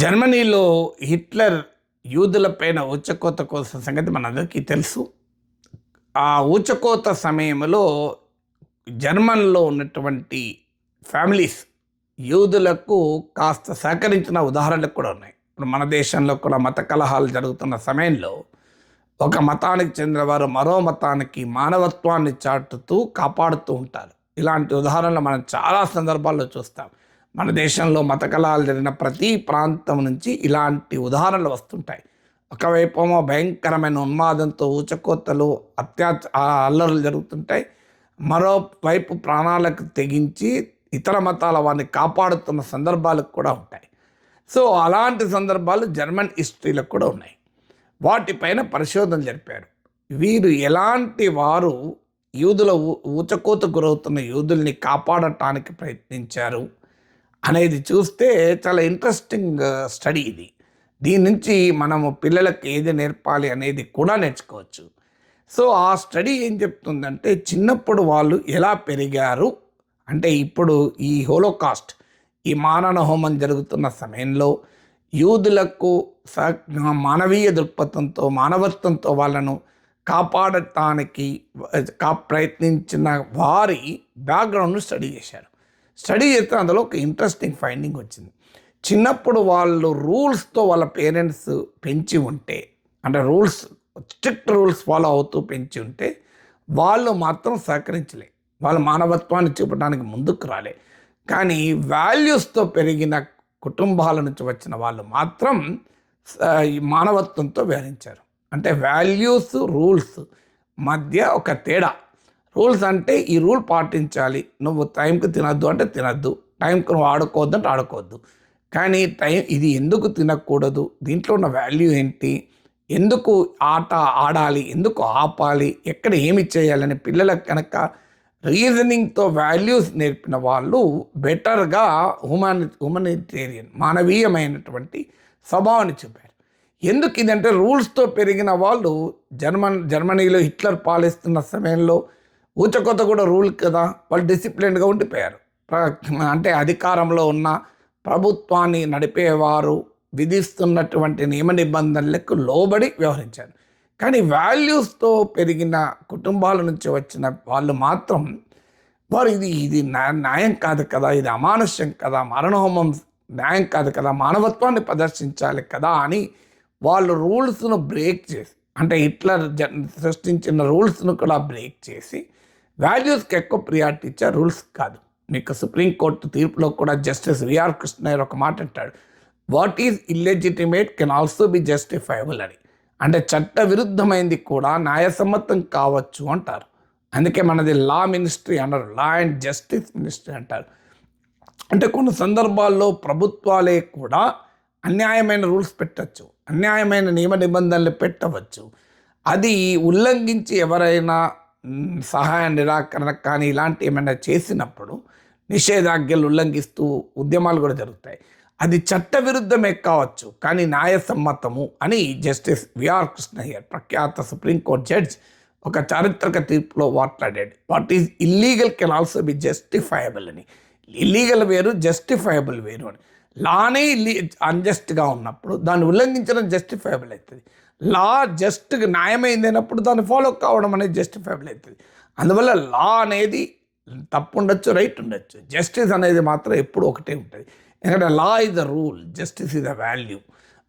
జర్మనీలో హిట్లర్ యూదులపైన ఊచకోత కోసం సంగతి మనందరికీ తెలుసు. ఆ ఊచకోత సమయంలో జర్మన్లో ఉన్నటువంటి ఫ్యామిలీస్ యూదులకు కాస్త సహకరించిన ఉదాహరణలు కూడా ఉన్నాయి. ఇప్పుడు మన దేశంలో కూడా మత కలహాలు జరుగుతున్న సమయంలో ఒక మతానికి చెందిన వారు మరో మతానికి మానవత్వాన్ని చాటుతూ కాపాడుతూ ఉంటారు. ఇలాంటి ఉదాహరణలు మనం చాలా సందర్భాల్లో చూస్తాం. మన దేశంలో మత కళాలు జరిగిన ప్రతి ప్రాంతం నుంచి ఇలాంటి ఉదాహరణలు వస్తుంటాయి. ఒకవైపేమో భయంకరమైన ఉన్మాదంతో ఊచకోతలు అత్యాచ అల్లర్లు జరుగుతుంటాయి. మరోవైపు ప్రాణాలకు తెగించి ఇతర మతాల వారిని కాపాడుతున్న సందర్భాలు కూడా ఉంటాయి. సో అలాంటి సందర్భాలు జర్మన్ హిస్టరీలో కూడా ఉన్నాయి. వాటిపైన పరిశోధన జరిపారు. వీరు ఎలాంటి వారు యూదుల ఊచకోత గురవుతున్న యూదుల్ని కాపాడటానికి ప్రయత్నించారు? అనేది చూస్తే చాలా ఇంట్రెస్టింగ్ స్టడీ uh, ఇది. దీని నుంచి మనము పిల్లలకు ఏది నేర్పాలి అనేది కూడా నేర్చుకోవచ్చు. సో ఆ స్టడీ ఏం చెప్తుందంటే చిన్నప్పుడు వాళ్ళు ఎలా పెరిగారు? అంటే ఇప్పుడు ఈ హోలోకాస్ట్ ఈ మానవ హోమం జరుగుతున్న సమయంలో యూదులకు స మానవీయ దృక్పథంతో మానవత్వంతో వాళ్ళను కాపాడటానికి కా ప్రయత్నించిన వారి బ్యాక్గ్రౌండ్ను స్టడీ చేశారు. స్టడీ చేస్తే అందులో ఒక ఇంట్రెస్టింగ్ ఫైండింగ్ వచ్చింది. చిన్నప్పుడు వాళ్ళు రూల్స్తో వాళ్ళ పేరెంట్స్ పెంచి ఉంటే అంటే రూల్స్ స్ట్రిక్ట్ రూల్స్ ఫాలో అవుతూ పెంచి ఉంటే వాళ్ళు మాత్రం సహకరించలే. వాళ్ళ మానవత్వాన్ని చూపడానికి ముందుకు రాలే. కానీ వాల్యూస్తో పెరిగిన కుటుంబాల నుంచి వచ్చిన వాళ్ళు మాత్రం మానవత్వంతో వ్యవహరించారు. అంటే వాల్యూస్ రూల్స్ మధ్య ఒక తేడా. రూల్స్ అంటే ఈ రూల్ పాటించాలి. నువ్వు టైంకి తినద్దు అంటే తినద్దు. టైంకి నువ్వు ఆడుకోవద్దు అంటే ఆడుకోవద్దు. కానీ టైం ఇది ఎందుకు తినకూడదు? దీంట్లో ఉన్న వాల్యూ ఏంటి? ఎందుకు ఆట ఆడాలి? ఎందుకు ఆపాలి? ఎక్కడ ఏమి చేయాలని పిల్లలకు కనుక రీజనింగ్తో వాల్యూస్ నేర్పిన వాళ్ళు బెటర్గా హ్యూమాని హ్యూమనిటేరియన్ మానవీయమైనటువంటి స్వభావాన్ని చూపారు. ఎందుకు ఇదంటే రూల్స్తో పెరిగిన వాళ్ళు జర్మన్ జర్మనీలో హిట్లర్ పాలిస్తున్న సమయంలో ఊచకొత కూడా రూల్ కదా. వాళ్ళు డిసిప్లిన్గా ఉండిపోయారు. అంటే అధికారంలో ఉన్న ప్రభుత్వాన్ని నడిపేవారు విధిస్తున్నటువంటి నియమ నిబంధనలకు లోబడి వ్యవహరించారు. కానీ వాల్యూస్తో పెరిగిన కుటుంబాల నుంచి వచ్చిన వాళ్ళు మాత్రం వారు ఇది ఇది న్యాయం కాదు కదా ఇది అమానుష్యం కదా మరణహోమం న్యాయం కాదు కదా మానవత్వాన్ని ప్రదర్శించాలి కదా అని వాళ్ళు రూల్స్ను బ్రేక్ చేసి అంటే హిట్లర్ సృష్టించిన రూల్స్ను కూడా బ్రేక్ చేసి వాల్యూస్కి ఎక్కువ ప్రియారిటీ ఇచ్చే రూల్స్ కాదు. మీకు సుప్రీంకోర్టు తీర్పులో కూడా జస్టిస్ విఆర్ కృష్ణయ్య ఒక మాట అంటాడు. What is illegitimate can also be justifiable అని. అంటే చట్ట విరుద్ధమైంది కూడా న్యాయసమ్మతం కావచ్చు అంటారు. అందుకే మనది లా మినిస్ట్రీ అంటారు. లా అండ్ జస్టిస్ మినిస్ట్రీ అంటారు. అంటే కొన్ని సందర్భాల్లో ప్రభుత్వాలే కూడా అన్యాయమైన రూల్స్ పెట్టచ్చు. అన్యాయమైన నియమ నిబంధనలు పెట్టవచ్చు. అది ఉల్లంఘించి ఎవరైనా సహాయ నిరాకరణ కానీ ఇలాంటి ఏమైనా చేసినప్పుడు నిషేధాజ్ఞలు ఉల్లంఘిస్తూ ఉద్యమాలు కూడా జరుగుతాయి. అది చట్టవిరుద్ధమే కావచ్చు కానీ న్యాయసమ్మతము అని జస్టిస్ విఆర్ కృష్ణయ్యర్ ప్రఖ్యాత సుప్రీంకోర్టు జడ్జ్ ఒక చారిత్రక తీర్పులో మాట్లాడాడు. What is illegal can also be justifiable అని. ఇల్లీగల్ వేరు జస్టిఫైయబుల్ వేరు అని. లానే అన్జస్ట్గా ఉన్నప్పుడు దాన్ని ఉల్లంఘించడం జస్టిఫైబుల్ అవుతుంది. లా జస్ట్ న్యాయమైంది అయినప్పుడు దాన్ని ఫాలో కావడం అనేది జస్టిఫైబుల్ అవుతుంది. అందువల్ల లా అనేది తప్పు ఉండొచ్చు రైట్ ఉండొచ్చు. జస్టిస్ అనేది మాత్రం ఎప్పుడు ఒకటే ఉంటుంది. ఎందుకంటే law is the rule justice is the value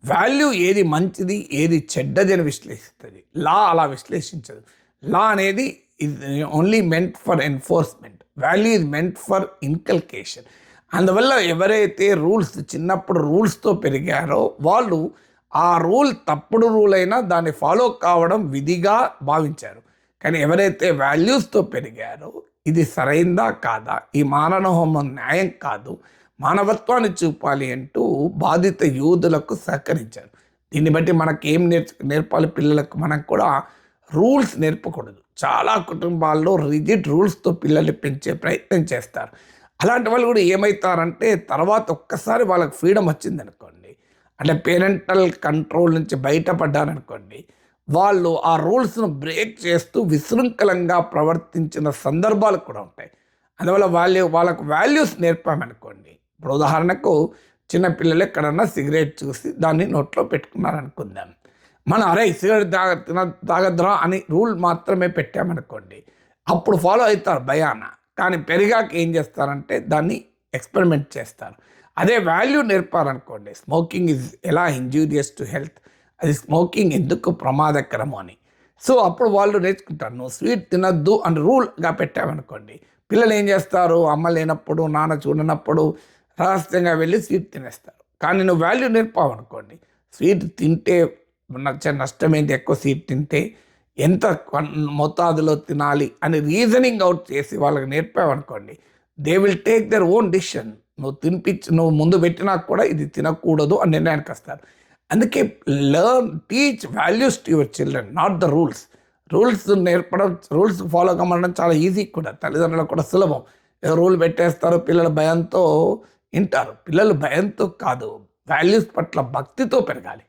value ఏది మంచిది ఏది చెడ్డది అని విశ్లేషిస్తుంది. లా అలా విశ్లేషించదు. లా అనేది is only meant for enforcement value is meant for inculcation అందువల్ల ఎవరైతే రూల్స్ చిన్నప్పుడు రూల్స్తో పెరిగారో వాళ్ళు ఆ రూల్ తప్పుడు రూల్ అయినా దాన్ని ఫాలో కావడం విధిగా భావించారు. కానీ ఎవరైతే వాల్యూస్తో పెరిగారో ఇది సరైందా కాదా? ఈ మానవ హోమం న్యాయం కాదు. మానవత్వాన్ని చూపాలి అంటూ బాధిత యూదులకు సహకరించారు. దీన్ని బట్టి మనకి ఏం నేర్చు నేర్పాలి పిల్లలకు? మనం కూడా రూల్స్ నేర్పకూడదు. చాలా కుటుంబాల్లో రిజిడ్ రూల్స్తో పిల్లల్ని పెంచే ప్రయత్నం చేస్తారు. అలాంటి వాళ్ళు కూడా ఏమవుతారంటే తర్వాత ఒక్కసారి వాళ్ళకి ఫ్రీడమ్ వచ్చింది అనుకోండి అంటే పేరెంటల్ కంట్రోల్ నుంచి బయటపడ్డారనుకోండి వాళ్ళు ఆ రూల్స్ను బ్రేక్ చేస్తూ విశృంఖలంగా ప్రవర్తించిన సందర్భాలు కూడా ఉంటాయి. అందువల్ల వాళ్ళు వాళ్ళకు వాల్యూస్ నేర్పామనుకోండి. ఇప్పుడు ఉదాహరణకు చిన్నపిల్లలు ఎక్కడన్నా సిగరెట్ చూసి దాన్ని నోట్లో పెట్టుకున్నారనుకుందాం. మనం అరే సిగరెట్ తాగ తిన తాగద్రా అని రూల్ మాత్రమే పెట్టామనుకోండి అప్పుడు ఫాలో అవుతారు భయాన. దాని పెరిగాక ఏం చేస్తారంటే దాన్ని ఎక్స్పెరిమెంట్ చేస్తారు. అదే వాల్యూ నేర్పారనుకోండి స్మోకింగ్ ఇస్ ఎలా ఇంజూరియస్ టు హెల్త్ అది స్మోకింగ్ ఎందుకు ప్రమాదకరము అని. సో అప్పుడు వాళ్ళు నేర్చుకుంటారు నువ్వు స్వీట్ తినద్దు అని రూల్గా పెట్టామనుకోండి పిల్లలు ఏం చేస్తారు? అమ్మ లేనప్పుడు నాన్న చూడనప్పుడు రహస్యంగా వెళ్ళి స్వీట్ తినేస్తారు. కానీ నువ్వు వాల్యూ నేర్పావనుకోండి స్వీట్ తింటే నచ్చే నష్టం ఏంటి? ఎక్కువ స్వీట్ తింటే ఎంత మోతాదులో తినాలి అని రీజనింగ్ అవుట్ చేసి వాళ్ళకి నేర్పావనుకోండి they will take their own decision నువ్వు తినిపించి నువ్వు ముందు పెట్టినా కూడా ఇది తినకూడదు అని నిర్ణయానికి వస్తారు. అందుకే learn teach values to your children not the rules rules నేర్పడం రూల్స్ ఫాలో కమ్మడం చాలా ఈజీ కూడా. తల్లిదండ్రులకు కూడా సులభం. ఏదో రూల్ పెట్టేస్తారు పిల్లల భయంతో వింటారు. పిల్లలు భయంతో కాదు వాల్యూస్ పట్ల భక్తితో పెరగాలి.